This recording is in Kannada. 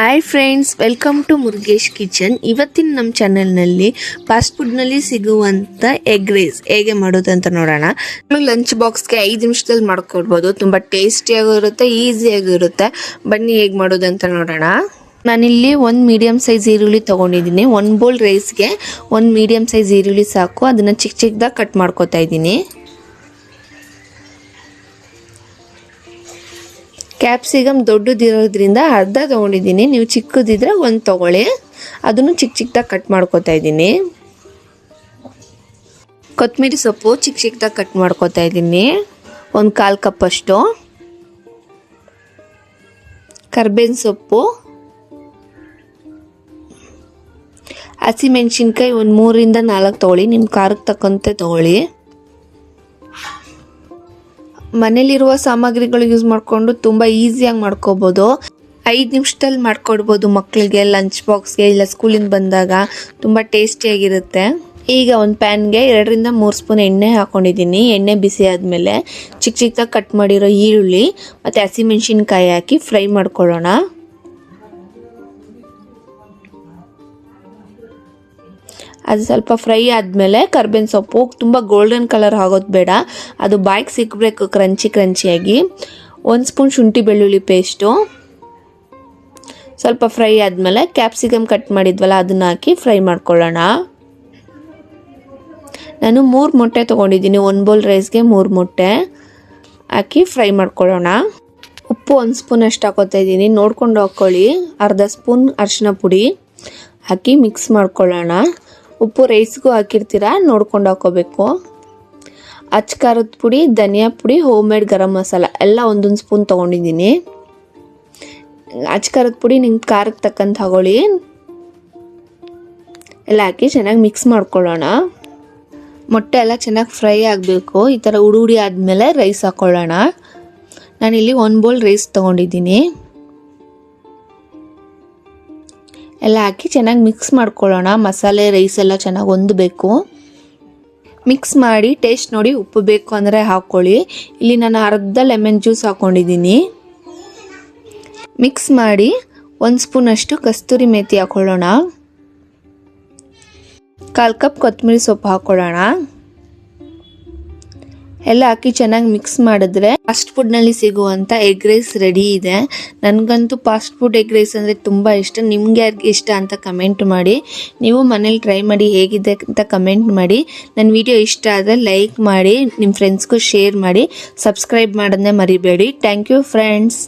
Hi friends welcome to Murugesh kitchen ಇವತ್ತಿನ ನಮ್ಮ ಚಾನೆಲ್ನಲ್ಲಿ ಫಾಸ್ಟ್ ಫುಡ್ನಲ್ಲಿ ಸಿಗುವಂಥ ಎಗ್ ರೈಸ್ ಹೇಗೆ ಮಾಡೋದು ಅಂತ ನೋಡೋಣ ಲಂಚ್ ಬಾಕ್ಸ್ಗೆ ಐದು ನಿಮಿಷದಲ್ಲಿ ಮಾಡ್ಕೊಡ್ಬೋದು. ತುಂಬ ಟೇಸ್ಟಿಯಾಗಿರುತ್ತೆ ಈಸಿಯಾಗಿರುತ್ತೆ ಬನ್ನಿ ಹೇಗೆ ಮಾಡೋದು ಅಂತ ನೋಡೋಣ. ನಾನಿಲ್ಲಿ ಒಂದು ಮೀಡಿಯಮ್ ಸೈಜ್ ಈರುಳ್ಳಿ ತೊಗೊಂಡಿದ್ದೀನಿ. ಒಂದು ಬೋಲ್ ರೈಸ್ಗೆ ಒಂದು ಮೀಡಿಯಮ್ ಸೈಜ್ ಈರುಳ್ಳಿ ಸಾಕು. ಅದನ್ನು ಚಿಕ್ಕ ಚಿಕ್ಕದಾಗಿ ಕಟ್ ಮಾಡ್ಕೋತಾ ಇದ್ದೀನಿ. ಕ್ಯಾಪ್ಸಿಕಮ್ ದೊಡ್ಡದಿರೋದ್ರಿಂದ ಅರ್ಧ ತೊಗೊಂಡಿದ್ದೀನಿ. ನೀವು ಚಿಕ್ಕದಿದ್ರೆ ಒಂದು ತೊಗೊಳ್ಳಿ. ಅದನ್ನು ಚಿಕ್ಕ ಚಿಕ್ಕದಾಗಿ ಕಟ್ ಮಾಡ್ಕೊತಾ ಇದ್ದೀನಿ. ಕೊತ್ತಂಬರಿ ಸೊಪ್ಪು ಚಿಕ್ಕ ಚಿಕ್ಕದಾಗಿ ಕಟ್ ಮಾಡ್ಕೊತಾ ಇದ್ದೀನಿ. ಒಂದು ಕಾಲು ಕಪ್ಪಷ್ಟು ಕರ್ಬೇವಿನ ಸೊಪ್ಪು. ಹಸಿಮೆಣ್ಸಿನ್ಕಾಯಿ ಒಂದು ಮೂರಿಂದ ನಾಲ್ಕು ತೊಗೊಳ್ಳಿ. ನಿಮ್ಮ ಖಾರಕ್ಕೆ ತಕ್ಕಂತೆ ತೊಗೊಳ್ಳಿ. ಮನೇಲಿರುವ ಸಾಮಗ್ರಿಗಳು ಯೂಸ್ ಮಾಡಿಕೊಂಡು ತುಂಬ ಈಸಿಯಾಗಿ ಮಾಡ್ಕೋಬೋದು. ಐದು ನಿಮಿಷದಲ್ಲಿ ಮಾಡ್ಕೊಡ್ಬೋದು ಮಕ್ಕಳಿಗೆ ಲಂಚ್ ಬಾಕ್ಸ್ಗೆ ಇಲ್ಲ ಸ್ಕೂಲಿಂದ ಬಂದಾಗ. ತುಂಬ ಟೇಸ್ಟಿಯಾಗಿರುತ್ತೆ ಈಗ ಒಂದು ಪ್ಯಾನ್ಗೆ ಎರಡರಿಂದ ಮೂರು ಸ್ಪೂನ್ ಎಣ್ಣೆ ಹಾಕೊಂಡಿದ್ದೀನಿ. ಎಣ್ಣೆ ಬಿಸಿ ಆದಮೇಲೆ ಚಿಕ್ಕ ಚಿಕ್ಕದಾಗಿ ಕಟ್ ಮಾಡಿರೋ ಈರುಳ್ಳಿ ಮತ್ತು ಹಸಿಮೆಣ್ಸಿನ್ಕಾಯಿ ಹಾಕಿ ಫ್ರೈ ಮಾಡ್ಕೊಳ್ಳೋಣ. ಅದು ಸ್ವಲ್ಪ ಫ್ರೈ ಆದಮೇಲೆ ಕರ್ಬೇವಿನ ಸೊಪ್ಪು, ತುಂಬ ಗೋಲ್ಡನ್ ಕಲರ್ ಆಗೋದು ಬೇಡ. ಅದು ಬಾಯಿಗೆ ಸಿಕ್ಕಬೇಕು ಕ್ರಂಚಿ ಕ್ರಂಚಿಯಾಗಿ ಒಂದು ಸ್ಪೂನ್ ಶುಂಠಿ ಬೆಳ್ಳುಳ್ಳಿ ಪೇಸ್ಟು ಸ್ವಲ್ಪ ಫ್ರೈ ಆದಮೇಲೆ ಕ್ಯಾಪ್ಸಿಕಮ್ ಕಟ್ ಮಾಡಿದ್ವಲ್ಲ, ಅದನ್ನು ಹಾಕಿ ಫ್ರೈ ಮಾಡ್ಕೊಳ್ಳೋಣ. ನಾನು ಮೂರು ಮೊಟ್ಟೆ ತೊಗೊಂಡಿದ್ದೀನಿ, ಒಂದು ಬೌಲ್ ರೈಸ್ಗೆ ಮೂರು ಮೊಟ್ಟೆ. ಹಾಕಿ ಫ್ರೈ ಮಾಡ್ಕೊಳ್ಳೋಣ. ಉಪ್ಪು ಒಂದು ಸ್ಪೂನ್ ಅಷ್ಟು ಹಾಕೋತಾ ಇದ್ದೀನಿ, ನೋಡ್ಕೊಂಡು ಹಾಕ್ಕೊಳ್ಳಿ ಅರ್ಧ ಸ್ಪೂನ್ ಅರಿಶಿನ ಪುಡಿ ಹಾಕಿ ಮಿಕ್ಸ್ ಮಾಡ್ಕೊಳ್ಳೋಣ. ಉಪ್ಪು ರೈಸ್ಗೂ ಹಾಕಿರ್ತೀರಾ, ನೋಡ್ಕೊಂಡು ಹಾಕೋಬೇಕು. ಅಚ್ಕಾರದ ಪುಡಿ, ಧನಿಯಾ ಪುಡಿ ಹೋಮ್ ಮೇಡ್ ಗರಂ ಮಸಾಲ, ಎಲ್ಲ ಒಂದೊಂದು ಸ್ಪೂನ್ ತೊಗೊಂಡಿದ್ದೀನಿ. ಅಚ್ಕಾರದ ಪುಡಿ ನಿಮ್ಗೆ ಖಾರಕ್ಕೆ ತಕ್ಕಂತ ತಗೊಳ್ಳಿ. ಎಲ್ಲ ಹಾಕಿ ಚೆನ್ನಾಗಿ ಮಿಕ್ಸ್ ಮಾಡ್ಕೊಳ್ಳೋಣ. ಮೊಟ್ಟೆ ಎಲ್ಲ ಚೆನ್ನಾಗಿ ಫ್ರೈ ಆಗಬೇಕು. ಈ ಥರ ಉಡಿ ಉಡಿ ಆದಮೇಲೆ ರೈಸ್ ಹಾಕ್ಕೊಳ್ಳೋಣ ನಾನಿಲ್ಲಿ ಒಂದು ಬೌಲ್ ರೈಸ್ ತೊಗೊಂಡಿದ್ದೀನಿ. ಎಲ್ಲ ಹಾಕಿ ಚೆನ್ನಾಗಿ ಮಿಕ್ಸ್ ಮಾಡ್ಕೊಳ್ಳೋಣ. ಮಸಾಲೆ ರೈಸ್ ಎಲ್ಲ ಚೆನ್ನಾಗಿ ಹೊಂದಬೇಕು ಮಿಕ್ಸ್ ಮಾಡಿ ಟೇಸ್ಟ್ ನೋಡಿ ಉಪ್ಪು ಬೇಕು ಅಂದರೆ ಹಾಕ್ಕೊಳ್ಳಿ ಇಲ್ಲಿ ನಾನು ಅರ್ಧ ಲೆಮನ್ ಜ್ಯೂಸ್ ಹಾಕ್ಕೊಂಡಿದ್ದೀನಿ ಮಿಕ್ಸ್ ಮಾಡಿ ಒಂದು ಸ್ಪೂನಷ್ಟು ಕಸ್ತೂರಿ ಮೇಥಿ ಹಾಕ್ಕೊಳ್ಳೋಣ ಕಾಲು ಕಪ್ ಕೊತ್ತಂಬರಿ ಸೊಪ್ಪು ಹಾಕ್ಕೊಳ್ಳೋಣ ಎಲ್ಲ ಹಾಕಿ ಚೆನ್ನಾಗಿ ಮಿಕ್ಸ್ ಮಾಡಿದ್ರೆ ಫಾಸ್ಟ್ ಫುಡ್ನಲ್ಲಿ ಸಿಗುವಂಥ ಎಗ್ ರೈಸ್ ರೆಡಿ ಇದೆ. ನನಗಂತೂ ಫಾಸ್ಟ್ ಫುಡ್ ಎಗ್ ರೈಸ್ ಅಂದರೆ ತುಂಬ ಇಷ್ಟ. ನಿಮ್ಗೆ ಯಾರಿಗೆ ಇಷ್ಟ ಅಂತ ಕಮೆಂಟ್ ಮಾಡಿ. ನೀವು ಮನೇಲಿ ಟ್ರೈ ಮಾಡಿ ಹೇಗಿದೆ ಅಂತ ಕಮೆಂಟ್ ಮಾಡಿ. ನನ್ನ ವಿಡಿಯೋ ಇಷ್ಟ ಆದರೆ ಲೈಕ್ ಮಾಡಿ ನಿಮ್ಮ ಫ್ರೆಂಡ್ಸ್ಗೂ ಶೇರ್ ಮಾಡಿ. ಸಬ್ಸ್ಕ್ರೈಬ್ ಮಾಡೋದನ್ನೇ ಮರಿಬೇಡಿ. Thank you friends